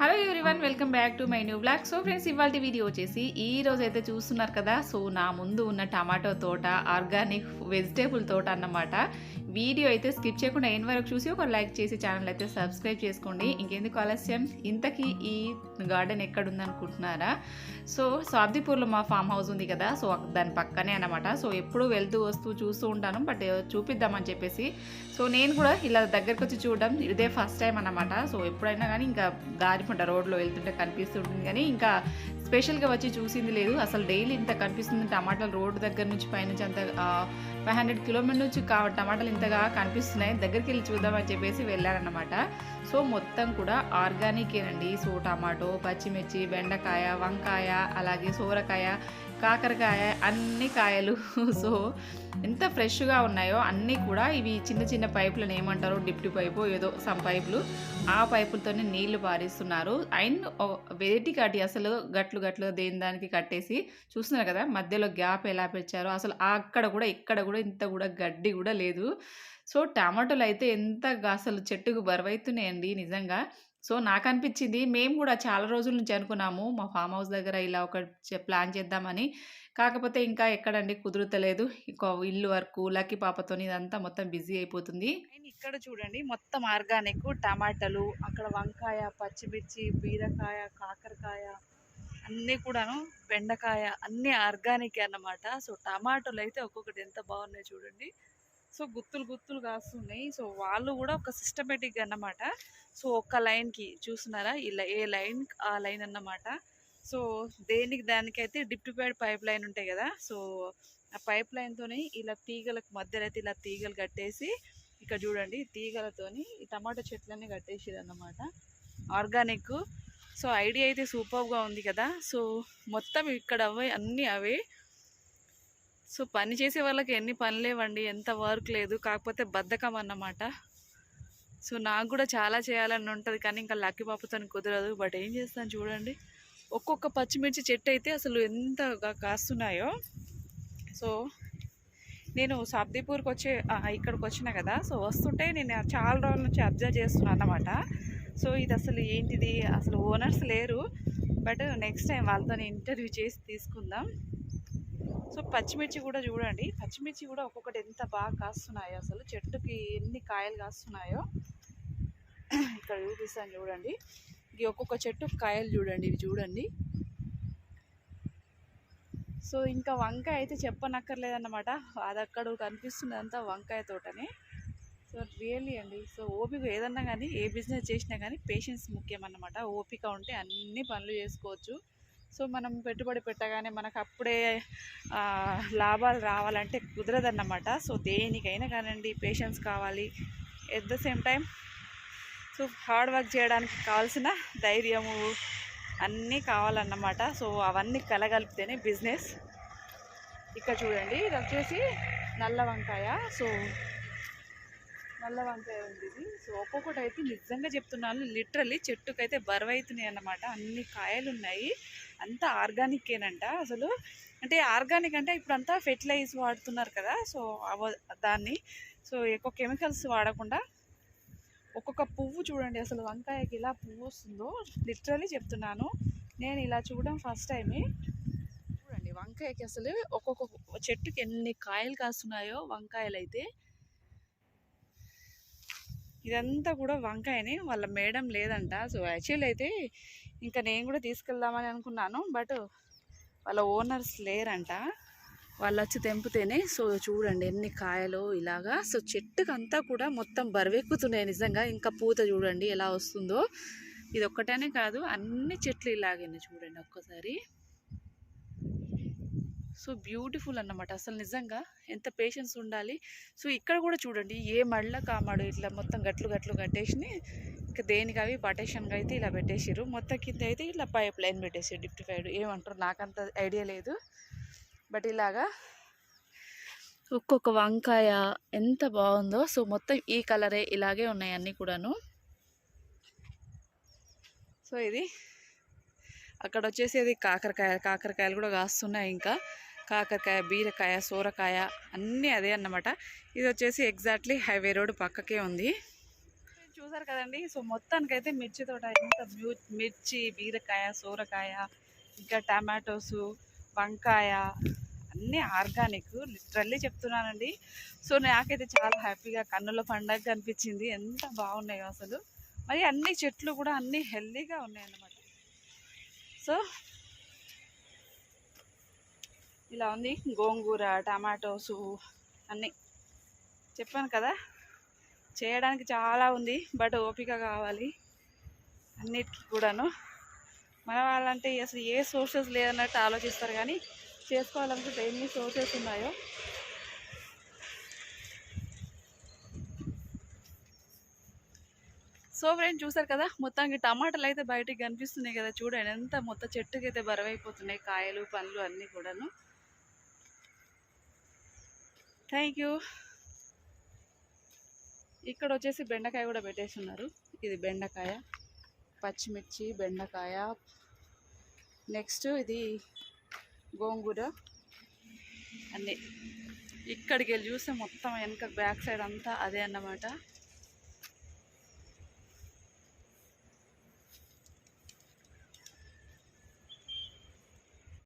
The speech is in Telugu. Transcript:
Hello everyone welcome back to my new blog so friends ఇవాళ వీడియో వచ్చేసి ఈ రోజు అయితే చూస్తున్నారు కదా. సో నా ముందు ఉన్న టమాటో తోట ఆర్గానిక్ వెజిటేబుల్ తోట అన్నమాట. వీడియో అయితే స్కిప్ చేయకుండా ఎన్ వరకు చూసి ఒక లైక్ చేసి ఛానల్ అయితే సబ్స్క్రైబ్ చేసుకోండి. ఇంకెందుకు ఆలస్యం? ఇంతకీ ఈ గార్డెన్ ఎక్కడుందనుకుంటున్నారా? సో సాబ్దిపూర్లో మా ఫామ్ హౌస్ ఉంది కదా. సో దాని పక్కనే అనమాట సో ఎప్పుడు వెళ్తూ వస్తూ చూస్తూ ఉంటాను. బట్ uh, చూపిద్దామని చెప్పేసి. సో నేను కూడా ఇలా దగ్గరకు వచ్చి చూడడం ఇదే ఫస్ట్ టైం అనమాట సో ఎప్పుడైనా కానీ ఇంకా దారిపంట రోడ్లో వెళ్తుంటే కనిపిస్తుంటుంది కానీ ఇంకా స్పెషల్గా వచ్చి చూసింది లేదు. అసలు డైలీ ఇంత కనిపిస్తుంది టమాటాలు రోడ్డు దగ్గర నుంచి పైనుంచి అంత ఫైవ్ హండ్రెడ్ కిలోమీటర్ నుంచి కా టమాటాలు ఇంతగా కనిపిస్తున్నాయి. దగ్గరికి వెళ్ళి చూద్దామని చెప్పేసి వెళ్ళారనమాట సో మొత్తం కూడా ఆర్గానికేనండి సో టమాటో పచ్చిమిర్చి బెండకాయ వంకాయ అలాగే సోరకాయ కాకరకాయ అన్ని కాయలు. సో ఎంత ఫ్రెష్గా ఉన్నాయో అన్నీ కూడా ఇవి చిన్న చిన్న పైపులను ఏమంటారో? డిప్టి పైపు ఏదో సమ్ పైపులు. ఆ పైపులతోనే నీళ్ళు పారిస్తున్నారు. అండ్ వెరైటీ కట్టి అసలు గట్లు గట్లు దేని దానికి కట్టేసి చూస్తున్నారు కదా మధ్యలో గ్యాప్ ఎలా పెంచారో. అసలు అక్కడ కూడా ఇక్కడ కూడా ఇంత కూడా గడ్డి కూడా లేదు. సో టమాటోలు అయితే ఎంత అసలు చెట్టుకు బరువైతున్నాయండి నిజంగా. సో నాకు అనిపించింది మేము కూడా చాలా రోజుల నుంచి అనుకున్నాము మా ఫామ్ హౌస్ దగ్గర ఇలా ఒక ప్లాన్ చేద్దామని. కాకపోతే ఇంకా ఎక్కడండి కుదురుతలేదు. ఇంకో ఇల్లు వరకు లక్కీ పాపతో ఇదంతా మొత్తం బిజీ అయిపోతుంది. ఇక్కడ చూడండి మొత్తం ఆర్గానిక్ టమాటాలు అక్కడ వంకాయ పచ్చిమిర్చి బీరకాయ కాకరకాయ అన్నీ కూడాను బెండకాయ అన్నీ ఆర్గానిక్ అన్నమాట. సో టమాటోలు అయితే ఒక్కొక్కటి ఎంత బాగున్నాయి చూడండి. సో గుత్తులు గుత్తులు కాస్తున్నాయి. సో వాళ్ళు కూడా ఒక సిస్టమేటిక్ అన్నమాట. సో ఒక్క లైన్కి చూస్తున్నారా? ఇలా ఏ లైన్ ఆ లైన్ అన్నమాట. సో దేనికి దానికైతే డిప్టిఫైడ్ పైప్ లైన్ ఉంటాయి కదా. సో ఆ పైప్ లైన్తోని ఇలా తీగలకు మధ్యలో అయితే ఇలా తీగలు కట్టేసి ఇక్కడ చూడండి తీగలతోని ఈ టమాటా చెట్లన్నీ కట్టేసారు అన్నమాట. ఆర్గానిక్ సో ఐడియా అయితే సూపర్గా ఉంది కదా. సో మొత్తం ఇక్కడ అవే అన్నీ అవే సో పని చేసే వాళ్ళకి ఎన్ని పని లేవండి ఎంత వర్క్ లేదు కాకపోతే బద్ధకం అన్నమాట. సో నాకు కూడా చాలా చేయాలని ఉంటుంది కానీ ఇంకా లక్కి పాపతో కుదరదు. బట్ ఏం చేస్తాను చూడండి. ఒక్కొక్క పచ్చిమిర్చి చెట్టు అయితే అసలు ఎంత కాస్తున్నాయో. సో నేను సాబ్దీపూర్కి వచ్చే ఇక్కడికి వచ్చిన కదా సో వస్తుంటే నేను చాలా రోజుల నుంచి అబ్జర్వ్ చేస్తున్నాను అన్నమాట. సో ఇది అసలు ఏంటిది? అసలు ఓనర్స్ లేరు. బట్ నెక్స్ట్ టైం వాళ్ళతో ఇంటర్వ్యూ చేసి తీసుకుందాం. సో పచ్చిమిర్చి కూడా చూడండి. పచ్చిమిర్చి కూడా ఒక్కొక్కటి ఎంత బాగా కాస్తున్నాయో అసలు. చెట్టుకి ఎన్ని కాయలు కాస్తున్నాయో ఇక్కడ చూపిస్తాను చూడండి. ఇది ఒక్కొక్క చెట్టు కాయలు చూడండి ఇవి చూడండి. సో ఇంకా వంకాయ అయితే చెప్పనక్కర్లేదన్నమాట. అది అక్కడ కనిపిస్తుంది అంతా వంకాయ తోటనే. సో రియల్లీ అండి. సో ఓపిక ఏదన్నా కానీ ఏ బిజినెస్ చేసినా కానీ పేషెన్స్ ముఖ్యం అన్నమాట ఓపిక ఉంటే అన్ని పనులు చేసుకోవచ్చు. సో మనం పెట్టుబడి పెట్టగానే మనకు అప్పుడే లాభాలు రావాలంటే కుదరదన్నమాట. సో దేనికైనా కానివ్వండి పేషెన్స్ కావాలి. At the same time so hard work చేయడానికి కావాల్సిన ధైర్యము అన్నీ కావాలన్నమాట. సో అవన్నీ కలగలిపితేనే బిజినెస్ ఇక్కడ చూడండి ఇది వచ్చేసి నల్ల వంకాయ. సో నల్ల వంకాయ ఉంది ఇది. సో ఒక్కొక్కటి అయితే నిజంగా చెప్తున్నాను. లిటరల్లీ చెట్టుకైతే బరువు అవుతున్నాయి అన్నమాట. అన్ని కాయలు ఉన్నాయి. అంతా ఆర్గానికేనంట అసలు అంటే ఆర్గానిక్ అంటే ఇప్పుడు అంతా ఫెర్టిలైజ్ వాడుతున్నారు కదా. సో అవ దాన్ని. సో ఎక్కువ కెమికల్స్ వాడకుండా ఒక్కొక్క పువ్వు చూడండి. అసలు వంకాయకి ఇలా పువ్వు వస్తుందో లిటరలీ చెప్తున్నాను. నేను ఇలా చూడడం ఫస్ట్ టైమే. చూడండి వంకాయకి అసలు ఒక్కొక్క చెట్టుకి ఎన్ని కాయలు కాస్తున్నాయో వంకాయలు అయితే ఇదంతా కూడా వంకాయనే. వాళ్ళ మేడం లేదంట. సో యాక్చువల్ అయితే ఇంకా నేను కూడా తీసుకెళ్దామని అనుకున్నాను. బట్ వాళ్ళ ఓనర్స్ లేరంట. వాళ్ళు వచ్చి తెంపితేనే. సో చూడండి ఎన్ని కాయలు ఇలాగా. సో చెట్టుకంతా కూడా మొత్తం బరువెక్కుతున్నాయి నిజంగా. ఇంకా పూత చూడండి ఎలా వస్తుందో. ఇది ఒక్కటనే కాదు. అన్ని చెట్లు ఇలాగే చూడండి ఒక్కసారి. సో బ్యూటిఫుల్ అన్నమాట. అసలు నిజంగా ఎంత పేషెన్స్ ఉండాలి. సో ఇక్కడ కూడా చూడండి ఏ మళ్ళా కామాడు ఇట్లా మొత్తం గట్లు గట్లు కట్టేసి ఇంకా దేనికి అవి పటేషన్గా అయితే ఇలా పెట్టేసారు మొత్తం కింద అయితే ఇట్లా పైప్ లైన్ పెట్టేసారు డిప్టిఫైడ్ ఏమంటారు? నాకంత ఐడియా లేదు. బట్ ఇలాగా ఒక్కొక్క వంకాయ ఎంత బాగుందో సో మొత్తం ఈ కలరే ఇలాగే ఉన్నాయి అన్నీ కూడాను. సో ఇది అక్కడ వచ్చేసి కాకరకాయ కాకరకాయలు కూడా కాస్తున్నాయి ఇంకా. కాకరకాయ బీరకాయ సోరకాయ అన్నీ అదే అన్నమాట. ఇది వచ్చేసి ఎగ్జాక్ట్లీ హైవే రోడ్ పక్కకే ఉంది. చూసారు కదండి? సో మొత్తానికైతే మిర్చి తోట ఎంత మిర్చి బీరకాయ సోరకాయ ఇంకా టమాటోస్ వంకాయ అన్నీ ఆర్గానిక్. లిటరల్లీ చెప్తున్నానండి. సో నాకైతే చాలా హ్యాపీగా కన్నుల పండగ అనిపించింది. ఎంత బాగున్నాయో అసలు. మరి అన్ని చెట్లు కూడా అన్నీ హెల్దీగా ఉన్నాయి అన్నమాట సో ఇలా ఉంది. గోంగూర టమాటోసు అన్నీ. చెప్పాను కదా? చేయడానికి చాలా ఉంది బట్ ఓపిక కావాలి అన్నిటికీ కూడాను. మన వాళ్ళంటే అసలు ఏ సోర్సెస్ లేదన్నట్టు ఆలోచిస్తారు కానీ చేసుకోవాలనుకుంటే ఎన్ని సోర్సెస్ ఉన్నాయో సో ఫ్రెండ్ చూసారు కదా మొత్తానికి టమాటాలు అయితే బయటికి కనిపిస్తున్నాయి కదా చూడండి ఎంత మొత్తం చెట్టుకి అయితే బరవైపోతున్నాయి కాయలు పండ్లు అన్నీ కూడాను. థ్యాంక్ యూ ఇక్కడ వచ్చేసి బెండకాయ కూడా పెట్టేస్తున్నారు. ఇది బెండకాయ పచ్చిమిర్చి బెండకాయ. నెక్స్ట్ ఇది గోంగూర. అన్నీ. ఇక్కడికి వెళ్ళి చూస్తే మొత్తం వెనక బ్యాక్ సైడ్ అంతా అదే అన్నమాట.